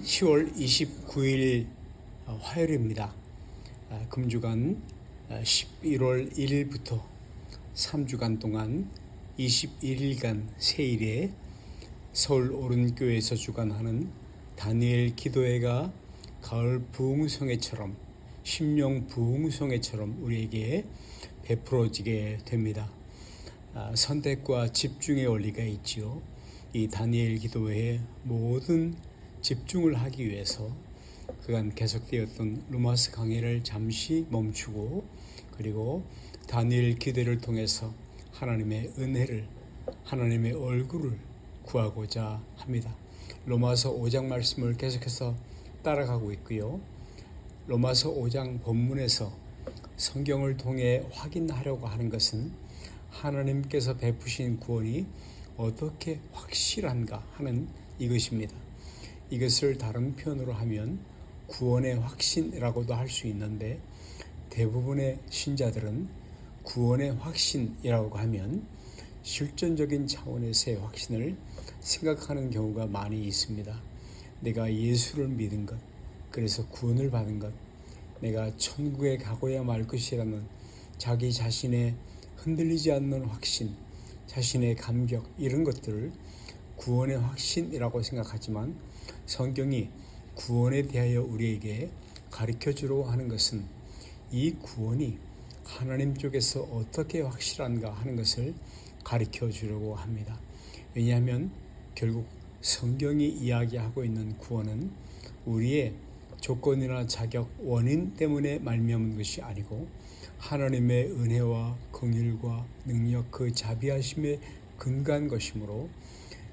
성도 여러분, 10월 29일 어, 화요일입니다. 아, 금주간 11월 1일부터 3주간 동안 21일간 세일에 서울 오른교회에서 주관하는 다니엘 기도회가 가을 부흥성회처럼 심령 부흥성회처럼 우리에게 베풀어지게 됩니다. 아, 선택과 집중의 원리가 있지요. 이 다니엘 기도회에 모든 집중을 하기 위해서 그간 계속되었던 루마스 강의를 잠시 멈추고 그리고 다니엘 기도를 통해서 하나님의 은혜를 하나님의 얼굴을 구하고자 합니다. 로마서 5장 말씀을 계속해서 따라가고 있고요. 로마서 5장 본문에서 성경을 통해 확인하려고 하는 것은 하나님께서 베푸신 구원이 어떻게 확실한가 하는 이것입니다. 이것을 다른 표현으로 하면 구원의 확신이라고도 할 수 있는데 대부분의 신자들은 구원의 확신이라고 하면 실존적인 차원에서의 확신을 생각하는 경우가 많이 있습니다. 내가 예수를 믿은 것, 그래서 구원을 받은 것, 내가 천국에 가고야 말 것이라는 자기 자신의 흔들리지 않는 확신, 자신의 감격 이런 것들을 구원의 확신이라고 생각하지만 성경이 구원에 대하여 우리에게 가르쳐 주려고 하는 것은 이 구원이 하나님 쪽에서 어떻게 확실한가 하는 것을 가르쳐 주려고 합니다. 왜냐하면 결국 성경이 이야기하고 있는 구원은 우리의 조건이나 자격, 원인 때문에 말미암은 것이 아니고 하나님의 은혜와 긍휼과 능력 그 자비하심에 근간 것이므로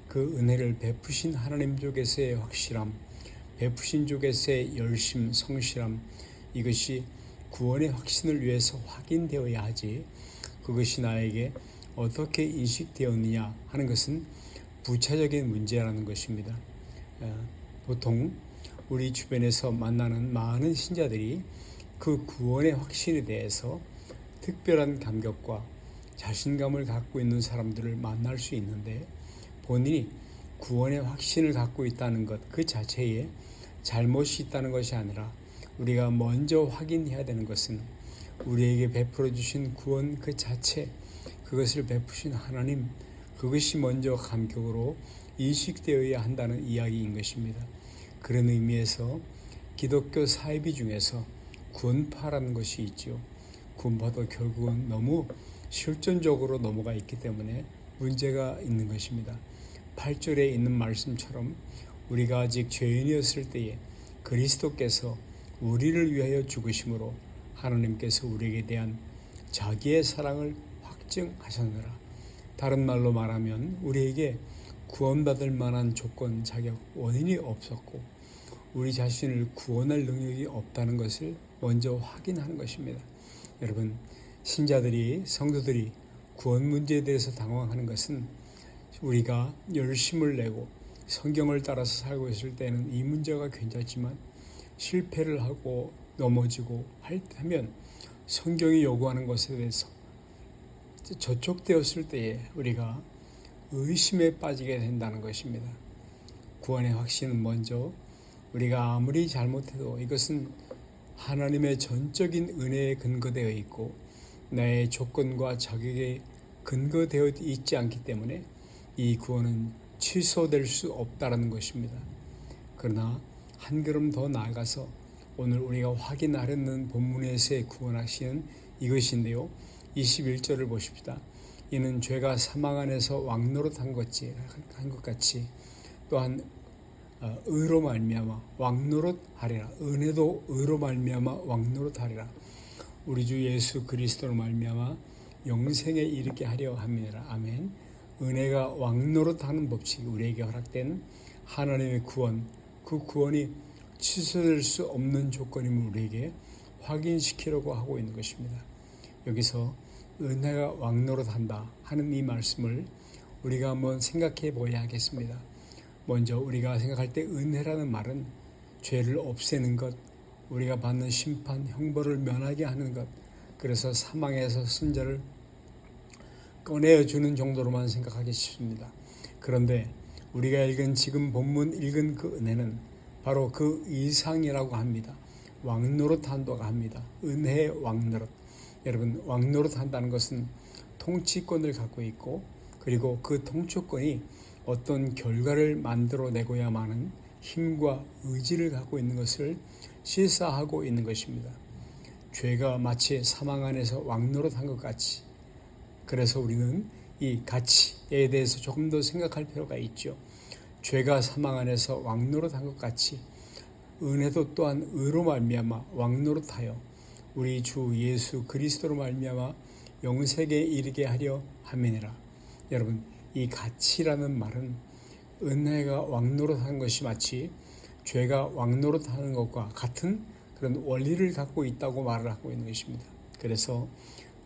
그 은혜를 베푸신 하나님 쪽에서의 확실함, 베푸신 쪽에서의 열심, 성실함 이것이 구원의 확신을 위해서 확인되어야 하지 그것이 나에게 어떻게 인식되었느냐 하는 것은 부차적인 문제라는 것입니다. 보통 우리 주변에서 만나는 많은 신자들이 그 구원의 확신에 대해서 특별한 감격과 자신감을 갖고 있는 사람들을 만날 수 있는데 본인이 구원의 확신을 갖고 있다는 것 그 자체에 잘못이 있다는 것이 아니라 우리가 먼저 확인해야 되는 것은 우리에게 베풀어 주신 구원 그 자체 그것을 베푸신 하나님 그것이 먼저 감격으로 인식되어야 한다는 이야기인 것입니다. 그런 의미에서 기독교 사이비 중에서 구원파라는 것이 있죠. 구원파도 결국은 너무 실존적으로 넘어가 있기 때문에 문제가 있는 것입니다. 8절에 있는 말씀처럼 우리가 아직 죄인이었을 때에 그리스도께서 우리를 위하여 죽으심으로 하나님께서 우리에게 대한 자기의 사랑을 확증하셨느라. 다른 말로 말하면 우리에게 구원받을 만한 조건, 자격, 원인이 없었고 우리 자신을 구원할 능력이 없다는 것을 먼저 확인하는 것입니다. 여러분, 신자들이 성도들이 구원 문제에 대해서 당황하는 것은 우리가 열심을 내고 성경을 따라서 살고 있을 때는 이 문제가 괜찮지만 실패를 하고 넘어지고 하면 성경이 요구하는 것에 대해서 저촉되었을 때에 우리가 의심에 빠지게 된다는 것입니다. 구원의 확신은 먼저 우리가 아무리 잘못해도 이것은 하나님의 전적인 은혜에 근거되어 있고 나의 조건과 자격에 근거되어 있지 않기 때문에 이 구원은 취소될 수 없다라는 것입니다. 그러나 한 걸음 더 나아가서 오늘 우리가 확인하려는 본문에서의 구원하시는 이것인데요. 21절을 보십시다. 이는 죄가 사망 안에서 왕노릇한 것이 한것 같이 또한 어, 의로 말미암아 왕노릇하리라 은혜도 의로 말미암아 왕노릇하리라 우리 주 예수 그리스도로 말미암아 영생에 이르게 하려 함이라 아멘 은혜가 왕노릇하는 법칙이 우리에게 허락된 하나님의 구원 그 구원이 취소될 수 없는 조건임을 우리에게 확인시키려고 하고 있는 것입니다 여기서 은혜가 왕노릇한다 하는 이 말씀을 우리가 한번 생각해 보아야 하겠습니다. 먼저 우리가 생각할 때 은혜라는 말은 죄를 없애는 것, 우리가 받는 심판, 형벌을 면하게 하는 것, 그래서 사망에서 승자를 꺼내어 주는 정도로만 생각하기 쉽습니다. 그런데 우리가 읽은 지금 본문 읽은 그 은혜는 바로 그 이상이라고 합니다. 왕노릇 한다고 합니다. 은혜 왕노릇. 여러분 왕노릇 한다는 것은 통치권을 갖고 있고 그리고 그 통치권이 어떤 결과를 만들어내고야만은 힘과 의지를 갖고 있는 것을 실사하고 있는 것입니다. 죄가 마치 사망 안에서 왕노릇한 것 같이 그래서 우리는 이 가치에 대해서 조금 더 생각할 필요가 있죠. 죄가 사망 안에서 왕노릇한 것 같이 은혜도 또한 의로 말미암아 왕노릇하여 우리 주 예수 그리스도로 말미암아 영생에 이르게 하려 함이니라. 여러분 이 가치라는 말은 은혜가 왕노릇한 것이 마치 죄가 왕노릇하는 것과 같은 그런 원리를 갖고 있다고 말을 하고 있는 것입니다. 그래서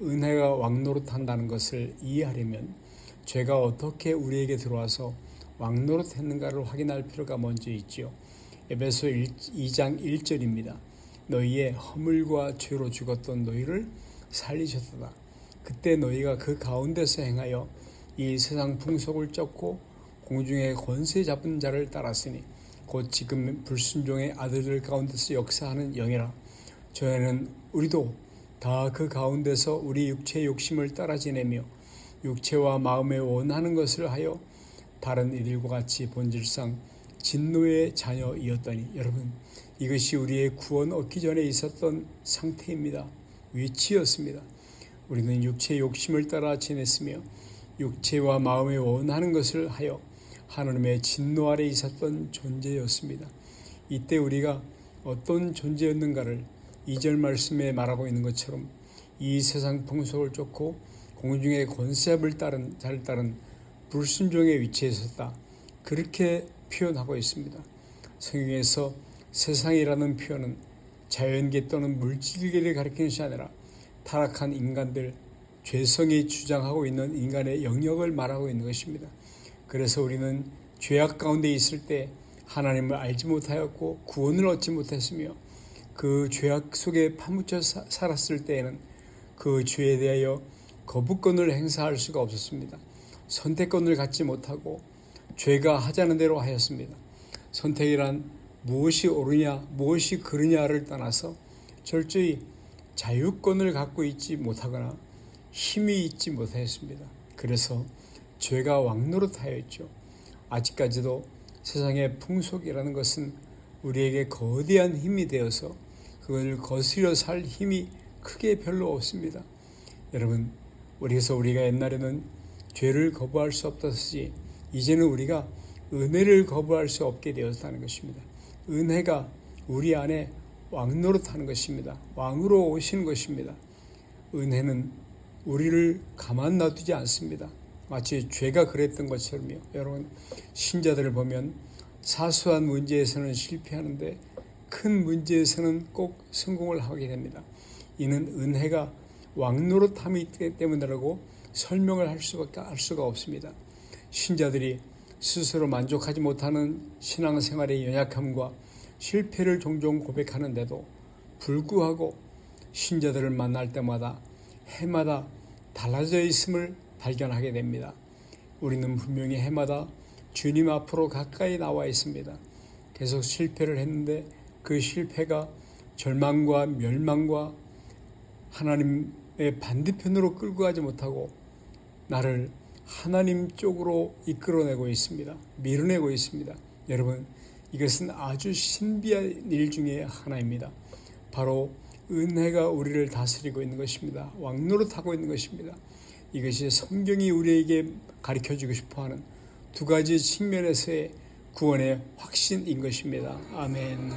은혜가 왕노릇한다는 것을 이해하려면 죄가 어떻게 우리에게 들어와서 왕노릇했는가를 확인할 필요가 먼저 있지요. 에베소 2장 1절입니다. 너희의 허물과 죄로 죽었던 너희를 살리셨다. 그때 너희가 그 가운데서 행하여 이 세상 풍속을 쫓고 공중의 권세 잡은 자를 따랐으니 곧 지금 불순종의 아들들 가운데서 역사하는 영이라. 저희는 우리도 다 그 가운데서 우리 육체의 욕심을 따라 지내며 육체와 마음에 원하는 것을 하여 다른 이들과 같이 본질상 진노의 자녀이었더니 여러분 이것이 우리의 구원 얻기 전에 있었던 상태입니다. 위치였습니다. 우리는 육체의 욕심을 따라 지냈으며 육체와 마음에 원하는 것을 하여 하나님의 진노 아래 있었던 존재였습니다. 이때 우리가 어떤 존재였는가를 2절 말씀에 말하고 있는 것처럼 이 세상 풍속을 쫓고 공중의 권세압을 따른 자를 따른 불순종의 위치에 있었다. 그렇게 표현하고 있습니다. 성경에서 세상이라는 표현은 자연계 또는 물질계를 가리키는 것이 아니라 타락한 인간들, 죄성이 주장하고 있는 인간의 영역을 말하고 있는 것입니다. 그래서 우리는 죄악 가운데 있을 때 하나님을 알지 못하였고 구원을 얻지 못했으며 그 죄악 속에 파묻혀 살았을 때에는 그 죄에 대하여 거부권을 행사할 수가 없었습니다. 선택권을 갖지 못하고 죄가 하자는 대로 하였습니다. 선택이란 무엇이 옳으냐, 무엇이 그르냐를 떠나서 철저히 자유권을 갖고 있지 못하거나 힘이 있지 못하였습니다. 그래서 죄가 왕노릇하였죠. 아직까지도 세상의 풍속이라는 것은 우리에게 거대한 힘이 되어서 그걸 거스려 살 힘이 크게 별로 없습니다. 여러분, 그래서 우리가 옛날에는 죄를 거부할 수 없었지 이제는 우리가 은혜를 거부할 수 없게 되었다는 것입니다. 은혜가 우리 안에 왕노릇하는 것입니다. 왕으로 오시는 것입니다. 은혜는 우리를 가만 놔두지 않습니다. 마치 죄가 그랬던 것처럼요. 여러분 신자들을 보면 사소한 문제에서는 실패하는데 큰 문제에서는 꼭 성공을 하게 됩니다. 이는 은혜가 왕노릇함이 때문이라고 설명을 할 수밖에 할 수가 없습니다. 신자들이 스스로 만족하지 못하는 신앙생활의 연약함과 실패를 종종 고백하는데도 불구하고 신자들을 만날 때마다 해마다 달라져 있음을 발견하게 됩니다. 우리는 분명히 해마다 주님 앞으로 가까이 나와 있습니다. 계속 실패를 했는데 그 실패가 절망과 멸망과 하나님의 반대편으로 끌고 가지 못하고 나를 하나님 쪽으로 이끌어내고 있습니다. 밀어내고 있습니다. 여러분, 이것은 아주 신비한 일 중에 하나입니다. 바로 은혜가 우리를 다스리고 있는 것입니다. 왕노릇하고 있는 것입니다. 이것이 성경이 우리에게 가르쳐 주고 싶어 하는 두 가지 측면에서의 구원의 확신인 것입니다. 아멘.